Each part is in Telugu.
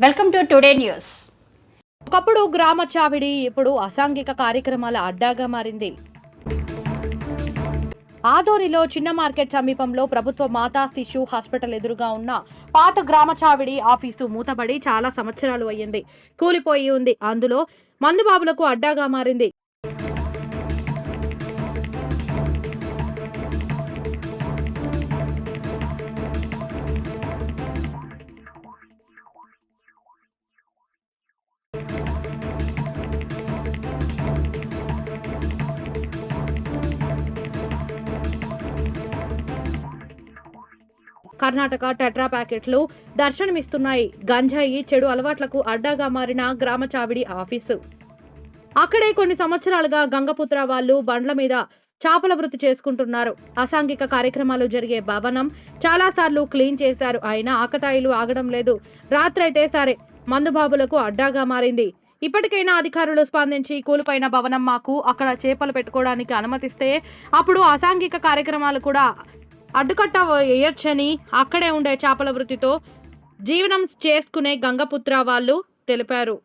వెల్కమ్ టు టుడే న్యూస్ ఒకప్పుడు గ్రామ చావిడి ఇప్పుడు అసాంఘిక కార్యక్రమాల అడ్డాగా మారింది. ఆదోనిలో చిన్న మార్కెట్ సమీపంలో ప్రభుత్వ మాతా శిశు హాస్పిటల్ ఎదురుగా ఉన్న పాత గ్రామ చావిడి ఆఫీసు మూతబడి చాలా సంవత్సరాలు అయ్యింది. కూలిపోయి ఉంది. అందులో మందుబాబులకు అడ్డాగా మారింది. కర్ణాటక టెట్రా ప్యాకెట్లు దర్శనమిస్తున్నాయి. గంజాయి చెడు అలవాట్లకు అడ్డాగా మారిన గ్రామ చావిడి ఆఫీసు. అక్కడే కొన్ని సంవత్సరాలుగా గంగపుత్ర వాళ్ళు బండ్ల మీద చేపల వృత్తి చేసుకుంటున్నారు. అసాంఘిక కార్యక్రమాలు జరిగే భవనం చాలాసార్లు క్లీన్ చేశారు. అయినా ఆకతాయిలు ఆగడం లేదు. రాత్రైతే సరే మందుబాబులకు అడ్డాగా మారింది. ఇప్పటికైనా అధికారులు స్పందించి కూలిపోయిన భవనం మాకు అక్కడ చేపలు పెట్టుకోవడానికి అనుమతిస్తే అప్పుడు అసాంఘిక కార్యక్రమాలు కూడా అడ్డుకట్ట వేయొచ్చని అక్కడే ఉండే చేపల వృత్తితో జీవనం చేసుకునే గంగపుత్ర వాళ్ళు తెలిపారు.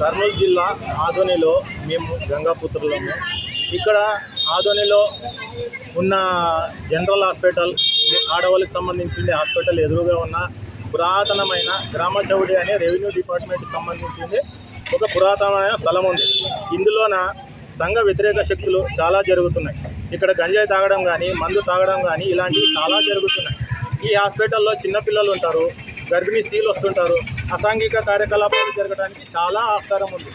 కర్నూలు జిల్లా ఆదోనిలో మేము గంగాపుత్రులము. ఇక్కడ ఆదోనిలో ఉన్న జనరల్ హాస్పిటల్ ఆడవాళ్ళకి సంబంధించింది హాస్పిటల్ ఎదురుగా ఉన్న పురాతనమైన గ్రామ చౌడి అనే రెవెన్యూ డిపార్ట్మెంట్కి సంబంధించింది ఒక పురాతనమైన స్థలం ఉంది. ఇందులోన సంఘ వ్యతిరేక శక్తులు చాలా జరుగుతున్నాయి. ఇక్కడ గంజాయి తాగడం కానీ మందు తాగడం కానీ ఇలాంటివి చాలా జరుగుతున్నాయి. ఈ హాస్పిటల్లో చిన్నపిల్లలు ఉంటారు గర్భిణీ స్త్రీలు వస్తుంటారు. అసాంఘిక కార్యకలాపాలు జరగడానికి చాలా ఆస్కారం ఉంది.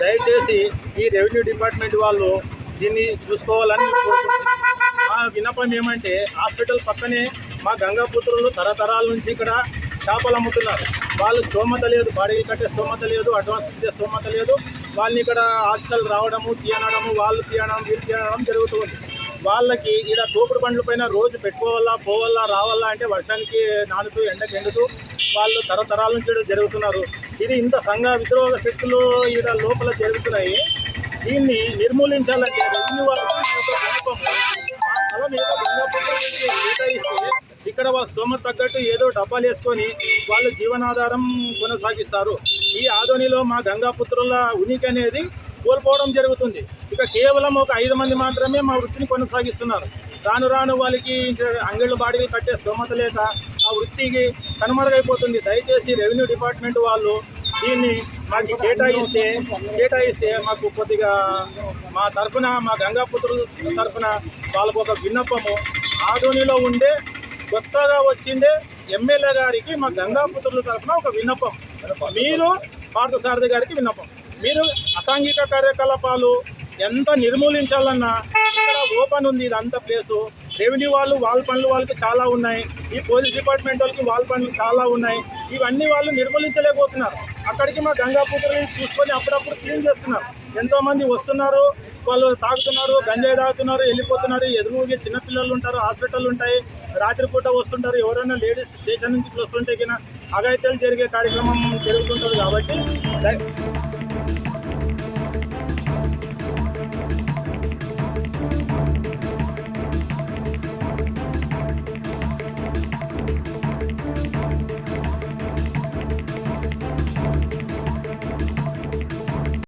దయచేసి ఈ రెవెన్యూ డిపార్ట్మెంట్ వాళ్ళు దీన్ని చూసుకోవాలని కోరుకుంటున్నాను. మా విన్నపం ఏమంటే హాస్పిటల్ పక్కనే మా గంగాపుత్రులు తరతరాల నుంచి ఇక్కడ చేపలు అమ్ముతున్నారు. వాళ్ళు స్తోమత లేదు బాడీలు కట్టే స్తోమత లేదు అడ్వాన్స్ ఇచ్చే స్తోమత లేదు. వాళ్ళని ఇక్కడ హాస్పిటల్ రావడము తీయనడము వాళ్ళు తీయడం వీళ్ళు తీయడం జరుగుతుంది వాళ్ళకి ఇక్కడ తోపుడు బండ్ల పైన రోజు పెట్టుకోవాలా పోవాలా రావాలా అంటే వర్షానికి నానుతూ ఎండకు ఎండుతూ వాళ్ళు తరతరాల నుంచి జరుగుతున్నారు. ఇది ఇంత సంఘ విద్రోహ శక్తులు ఇక్కడ లోపల జరుగుతున్నాయి. దీన్ని నిర్మూలించాలంటే రెవెన్యూ వాళ్ళకి కేటాయిస్తే ఇక్కడ వాళ్ళ స్తోమత తగ్గట్టు ఏదో డబ్బాలు వేసుకొని వాళ్ళు జీవనాధారం కొనసాగిస్తారు. ఈ ఆధోనిలో మా గంగాపుత్రుల ఉనికి అనేది కోల్పోవడం జరుగుతుంది. ఇక కేవలం ఒక ఐదు మంది మాత్రమే మా వృత్తిని కొనసాగిస్తున్నారు. రాను రాను వాళ్ళకి ఇంకా అంగళ్ళు బాడీలు కట్టే స్తోమత లేక ఆ వృత్తికి కనుమరుగైపోతుంది. దయచేసి రెవెన్యూ డిపార్ట్మెంట్ వాళ్ళు దీన్ని మాకు కేటాయిస్తే కేటాయిస్తే మాకు కొద్దిగా మా తరఫున మా గంగాపుత్రుల తరఫున వాళ్ళకు ఒక విన్నపము. ఆధోనిలో ఉండే కొత్తగా వచ్చిండే ఎమ్మెల్యే గారికి మా గంగాపుత్రుల తరఫున ఒక విన్నపం. మీరు పార్థసారథి గారికి విన్నపం. మీరు అసాంఘిక కార్యకలాపాలు ఎంత నిర్మూలించాలన్నా ఇక్కడ ఓపెన్ ఉంది ఇదంతా ప్లేసు. రెవెన్యూ వాళ్ళు వాళ్ళ పనులు వాళ్ళకి చాలా ఉన్నాయి. ఈ పోలీస్ డిపార్ట్మెంట్ వాళ్ళకి వాళ్ళ పనులు చాలా ఉన్నాయి. ఇవన్నీ వాళ్ళు నిర్మూలించలేకపోతున్నారు. అక్కడికి మా గంగాపుత్రుని చూసుకొని అప్పుడప్పుడు క్లీన్ చేస్తున్నారు. ఎంతోమంది వస్తున్నారు వాళ్ళు తాగుతున్నారు గంజాయి తాగుతున్నారు వెళ్ళిపోతున్నారు. ఎదురుగా చిన్నపిల్లలు ఉంటారు హాస్పిటల్ ఉంటాయి రాత్రిపూట వస్తుంటారు. ఎవరైనా లేడీస్ స్టేషన్ నుంచి వస్తుంటే కింద అగాయితలు జరిగే కార్యక్రమం జరుగుతుంటుంది కాబట్టి